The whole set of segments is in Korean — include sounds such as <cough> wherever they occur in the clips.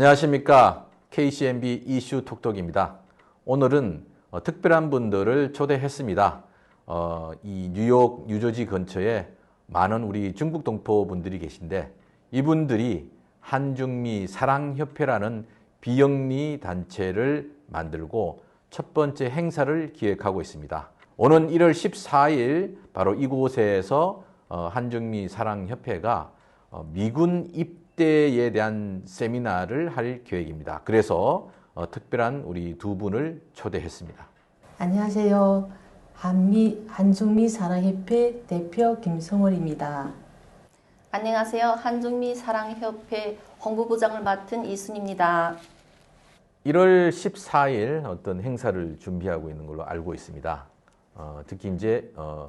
안녕하십니까. KCMB 이슈 톡톡입니다. 오늘은 어, 특별한 분들을 초대했습니다. 어, 이 뉴욕, 뉴저지 근처에 많은 우리 중국 동포 분들이 계신데 이분들이 한중미 사랑협회라는 비영리 단체를 만들고 첫 번째 행사를 기획하고 있습니다. 오는 1월 14일 바로 이곳에서 어, 한중미 사랑협회가 어, 미군 입 대에 대한 세미나를 할 계획입니다. 그래서 어, 특별한 우리 두 분을 초대했습니다. 안녕하세요. 한미 한중미 사랑협회 대표 김성월입니다. 안녕하세요. 한중미 사랑협회 홍보부장을 맡은 이순입니다. 1월 14일 어떤 행사를 준비하고 있는 걸로 알고 있습니다. 어, 특히 이제, 어,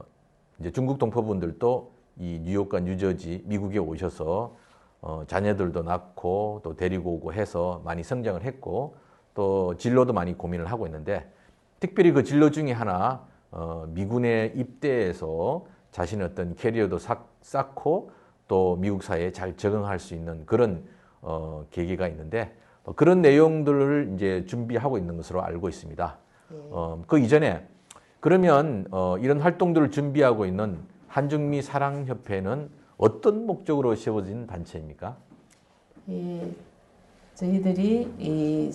이제 중국 동포분들도 이 뉴욕과 뉴저지, 미국에 오셔서 어, 자녀들도 낳고 또 데리고 오고 해서 많이 성장을 했고 또 진로도 많이 고민을 하고 있는데 특별히 그 진로 중에 하나 어, 미군에 입대해서 자신의 어떤 캐리어도 쌓, 쌓고 또 미국 사회에 잘 적응할 수 있는 그런 어, 계기가 있는데 어, 그런 내용들을 이제 준비하고 있는 것으로 알고 있습니다. 어, 그 이전에 그러면 어, 이런 활동들을 준비하고 있는 한중미 사랑협회는 어떤 목적으로 세워진 단체입니까? 예, 저희들이 이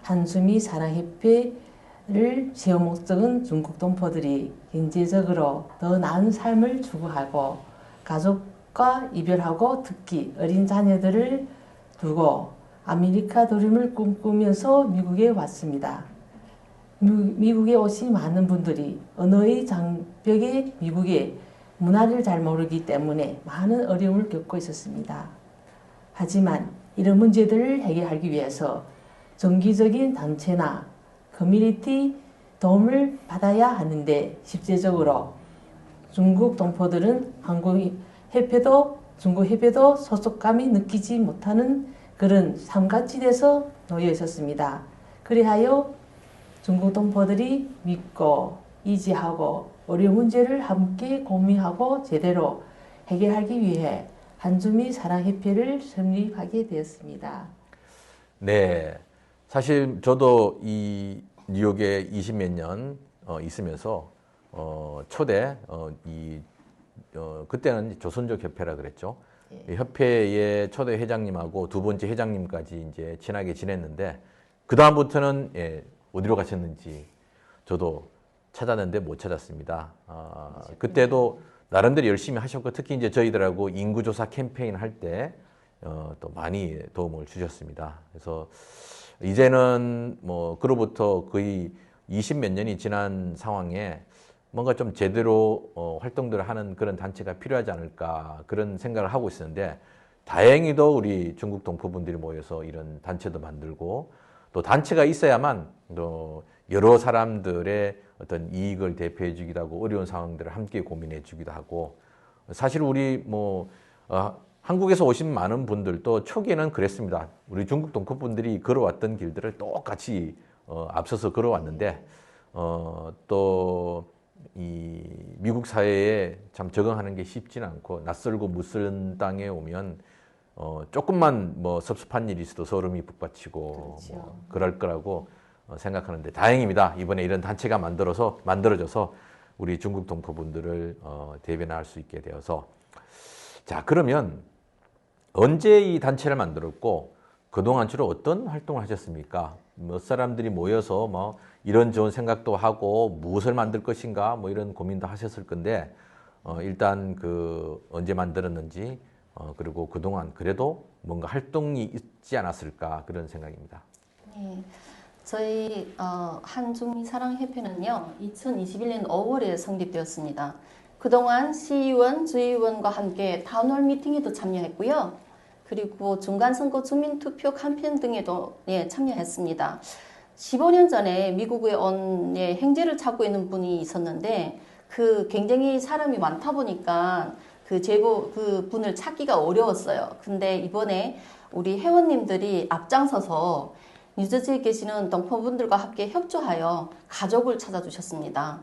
한중미 사랑협회를 세운 목적은 중국 동포들이 경제적으로 더 나은 삶을 추구하고 가족과 이별하고 특히 어린 자녀들을 두고 아메리카 도림을 꿈꾸면서 미국에 왔습니다. 미, 국에 오신 많은 분들이 언어의 장벽에 미국의 문화를 잘 모르기 때문에 많은 어려움을 겪고 있었습니다. 하지만 이런 문제들을 해결하기 위해서 정기적인 단체나 커뮤니티 도움을 받아야 하는데 실제적으로 중국 동포들은 한국 협회도 중국 협회도 소속감이 느끼지 못하는 그런 삼가치에서 놓여 있었습니다. 그리하여 중국 동포들이 믿고 이지하고 어려운 문제를 함께 고민하고 제대로 해결하기 위해 한주미 사랑협회를 설립하게 되었습니다. 네. 사실 저도 이 뉴욕에 20몇 년 어, 있으면서 어, 초대 어, 이 어, 그때는 조선족 협회라 그랬죠. 이 협회의 초대 회장님하고 두 번째 회장님까지 이제 친하게 지냈는데 그 다음부터는 예, 어디로 가셨는지 저도 찾았는데 못 찾았습니다. 아, 그때도 나름대로 열심히 하셨고 특히 이제 저희들하고 인구조사 캠페인 할때 어, 또 많이 도움을 주셨습니다. 그래서 이제는 뭐 그로부터 거의 20 몇 년이 지난 상황에 뭔가 좀 제대로 어, 활동들을 하는 그런 단체가 필요하지 않을까 그런 생각을 하고 있었는데 다행히도 우리 중국 동포분들이 모여서 이런 단체도 만들고 또 단체가 있어야만 또 여러 사람들의 어떤 이익을 대표해 주기도 하고 어려운 상황들을 함께 고민해 주기도 하고 사실 우리 뭐 어, 한국에서 오신 많은 분들도 초기에는 그랬습니다. 우리 중국 동포분들이 걸어왔던 길들을 똑같이 어, 앞서서 걸어왔는데 어, 또이 미국 사회에 참 적응하는 게 쉽지는 않고 낯설고 무슨 땅에 오면 어, 조금만 뭐 섭섭한 일이 있어도 소름이 북받치고 그렇죠. 뭐 그럴 거라고 어, 생각하는데 다행입니다. 이번에 이런 단체가 만들어서 만들어져서 우리 중국 동포분들을 어, 대변할 수 있게 되어서 자 그러면 언제 이 단체를 만들었고 그동안 주로 어떤 활동을 하셨습니까? 몇 사람들이 모여서 뭐 이런 좋은 생각도 하고 무엇을 만들 것인가 뭐 이런 고민도 하셨을 건데 어, 일단 그 언제 만들었는지 어, 그리고 그동안 그래도 뭔가 활동이 있지 않았을까 그런 생각입니다. 네, 저희 어, 한중미 사랑협회는요 2021년 5월에 성립되었습니다. 그동안 시의원, 주의원과 함께 타운홀 미팅에도 참여했고요. 그리고 중간선거 주민투표 캠페인 등에도 예, 참여했습니다. 15년 전에 미국에 온 예, 행제를 찾고 있는 분이 있었는데 그 굉장히 사람이 많다 보니까 그 제보 그 분을 찾기가 어려웠어요. 근데 이번에 우리 회원님들이 앞장서서 뉴저지에 계시는 동포분들과 함께 협조하여 가족을 찾아주셨습니다.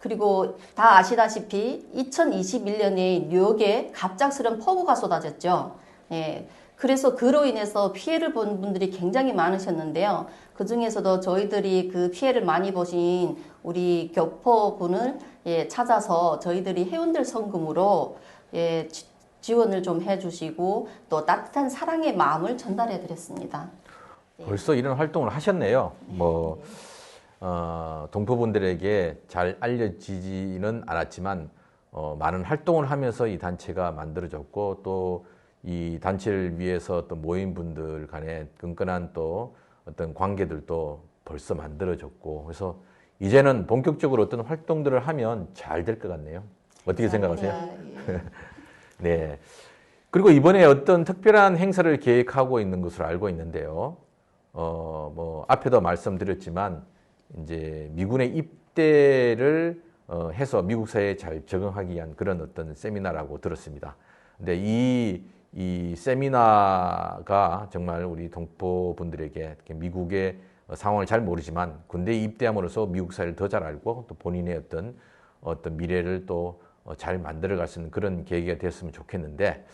그리고 다 아시다시피 2021년에 뉴욕에 갑작스런 폭우가 쏟아졌죠. 예, 그래서 그로 인해서 피해를 본 분들이 굉장히 많으셨는데요. 그 중에서도 저희들이 그 피해를 많이 보신 우리 교포분을 예, 찾아서 저희들이 회원들 성금으로 예, 지- 지원을 좀 해주시고 또 따뜻한 사랑의 마음을 전달해 드렸습니다. 벌써 이런 활동을 하셨네요. 뭐 어, 동포분들에게 잘 알려지지는 않았지만 어, 많은 활동을 하면서 이 단체가 만들어졌고 또 이 단체를 위해서 또 모인 분들 간에 끈끈한 또 어떤 관계들도 벌써 만들어졌고 그래서 이제는 본격적으로 어떤 활동들을 하면 잘 될 것 같네요. 어떻게 생각하세요? <laughs> 예. 네. 그리고 이번에 어떤 특별한 행사를 계획하고 있는 것으로 알고 있는데요. 어, 뭐, 앞에도 말씀드렸지만, 이제 미군의 입대를 어, 해서 미국 사회에 잘 적응하기 위한 그런 어떤 세미나라고 들었습니다. 근데 이, 이 세미나가 정말 우리 동포 분들에게 이렇게 미국의 상황을 잘 모르지만 군대에 입대함으로써 미국 사회를 더 잘 알고 또 본인의 어떤 어떤 미래를 또 잘 만들어갈 수 있는 그런 계기가 됐으면 좋겠는데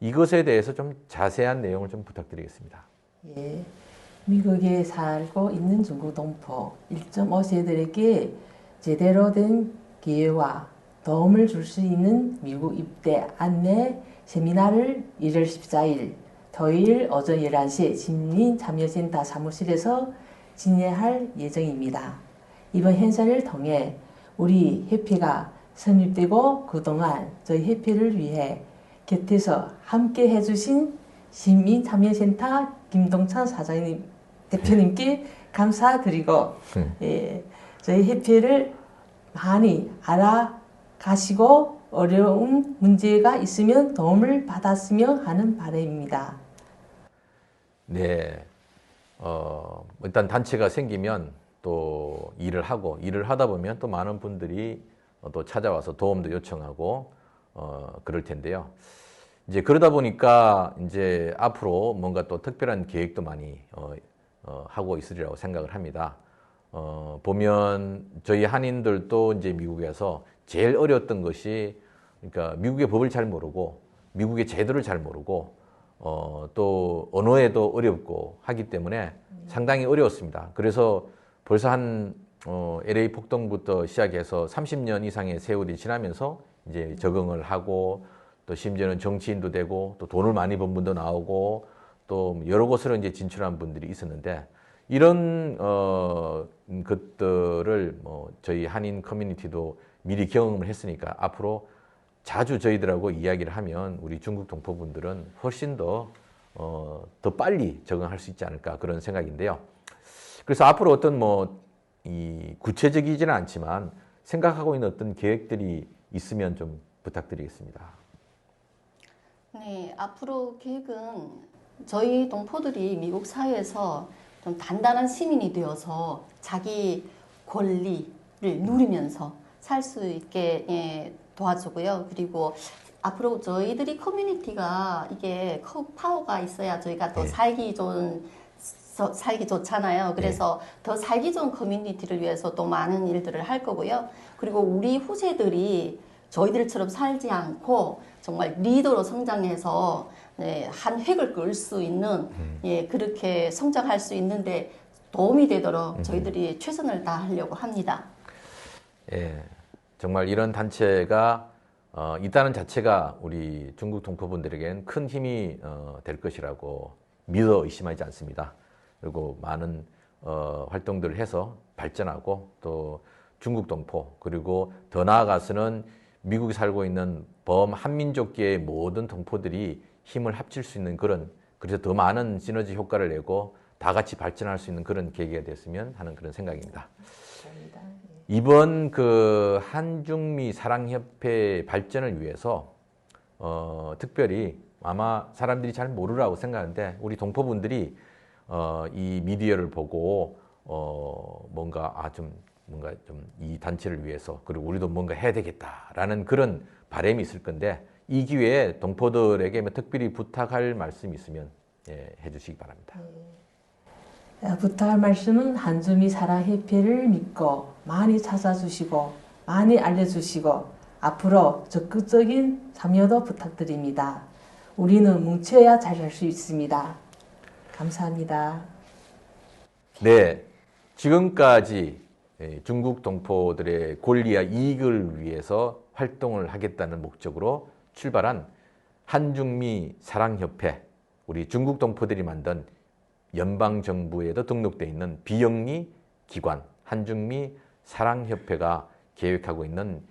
이것에 대해서 좀 자세한 내용을 좀 부탁드리겠습니다. 예, 미국에 살고 있는 중국 동포 1.5 세들에게 제대로 된 기회와 도움을 줄 수 있는 미국 입대 안내 세미나를 1월 14일 토요일 오전 11시 진린 참여센터 사무실에서 진행할 예정입니다. 이번 행사를 통해 우리 협회가 설립되고 그동안 저희 협회를 위해 곁에서 함께 해주신 시민 참여센터 김동찬 사장님 대표님께 감사드리고 음. 예, 저희 협회를 많이 알아가시고 어려운 문제가 있으면 도움을 받았으면 하는 바람입니다. 네. 어, 일단 단체가 생기면 또 일을 하고 일을 하다 보면 또 많은 분들이 어, 또 찾아와서 도움도 요청하고 어, 그럴 텐데요. 이제 그러다 보니까 이제 앞으로 뭔가 또 특별한 계획도 많이 어, 어, 하고 있으리라고 생각을 합니다. 어, 보면 저희 한인들도 이제 미국에서 제일 어려웠던 것이 그러니까 미국의 법을 잘 모르고 미국의 제도를 잘 모르고 어, 또 언어에도 어렵고 하기 때문에 상당히 어려웠습니다. 그래서 벌써 한 어, LA 폭동부터 시작해서 30년 이상의 세월이 지나면서 이제 적응을 하고 또 심지어는 정치인도 되고 또 돈을 많이 번 분도 나오고 또 여러 곳으로 이제 진출한 분들이 있었는데 이런 어, 것들을 뭐 저희 한인 커뮤니티도 미리 경험을 했으니까 앞으로 자주 저희들하고 이야기를 하면 우리 중국 동포분들은 훨씬 더, 어, 더 빨리 적응할 수 있지 않을까 그런 생각인데요. 그래서 앞으로 어떤 뭐, 이 구체적이지는 않지만 생각하고 있는 어떤 계획들이 있으면 좀 부탁드리겠습니다. 네, 앞으로 계획은 저희 동포들이 미국 사회에서 좀 단단한 시민이 되어서 자기 권리를 누리면서 살 수 있게 예, 도와주고요. 그리고 앞으로 저희들이 커뮤니티가 이게 커- 파워가 있어야 저희가 더 네. 살기 좋은 서- 살기 좋잖아요. 그래서 더 살기 좋은 커뮤니티를 위해서 또 많은 일들을 할 거고요. 그리고 우리 후세들이 저희들처럼 살지 않고 정말 리더로 성장해서 네, 한 획을 그을 수 있는 예, 그렇게 성장할 수 있는데 도움이 되도록 저희들이 최선을 다하려고 합니다. 예, 정말 이런 단체가 어, 있다는 자체가 우리 중국 동포분들에겐 큰 힘이 어, 될 것이라고 믿어 의심하지 않습니다. 그리고 많은 어, 활동들을 해서 발전하고 또 중국 동포 그리고 더 나아가서는 미국에 살고 있는 범 한민족계의 모든 동포들이 힘을 합칠 수 있는 그런 그래서 더 많은 시너지 효과를 내고 다 같이 발전할 수 있는 그런 계기가 됐으면 하는 그런 생각입니다. 감사합니다. 이번 그 한중미 사랑협회 발전을 위해서 어, 특별히 아마 사람들이 잘 모르라고 생각하는데 우리 동포분들이 어, 이 미디어를 보고 어, 뭔가 아 좀 뭔가 좀 이 단체를 위해서 그리고 우리도 뭔가 해야 되겠다라는 그런 바람이 있을 건데 이 기회에 동포들에게 뭐 특별히 부탁할 말씀이 있으면 예, 해주시기 바랍니다. 아, 부탁할 말씀은 한주미 사랑협회를 믿고 많이 찾아주시고 많이 알려주시고 앞으로 적극적인 참여도 부탁드립니다. 우리는 뭉쳐야 잘 살 수 있습니다. 감사합니다. 네, 지금까지 예, 중국 동포들의 권리와 이익을 위해서 활동을 하겠다는 목적으로 출발한 한중미 사랑협회, 우리 중국 동포들이 만든 연방 정부에도 등록되어 있는 비영리 기관 한중미 사랑협회가 계획하고 있는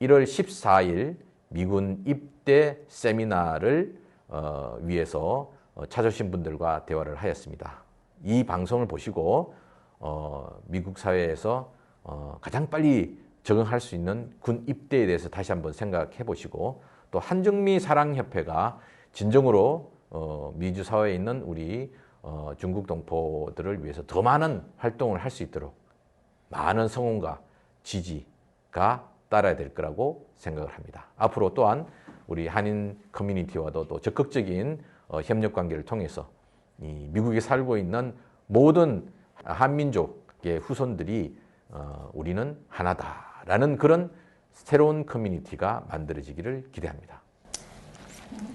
1월 14일 미군 입대 세미나를 어, 위해서 어, 찾아오신 분들과 대화를 하였습니다. 이 방송을 보시고 어, 미국 사회에서 어, 가장 빨리 적응할 수 있는 군 입대에 대해서 다시 한번 생각해 보시고 또 한중미 사랑협회가 진정으로 어, 미주 사회에 있는 우리 어, 중국 동포들을 위해서 더 많은 활동을 할 수 있도록 많은 성원과 지지가 따라야 될 거라고 생각을 합니다. 앞으로 또한 우리 한인 커뮤니티와도 또 적극적인 어, 협력 관계를 통해서 이 미국에 살고 있는 모든 한민족의 후손들이 어, 우리는 하나다라는 그런 새로운 커뮤니티가 만들어지기를 기대합니다.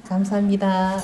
감사합니다.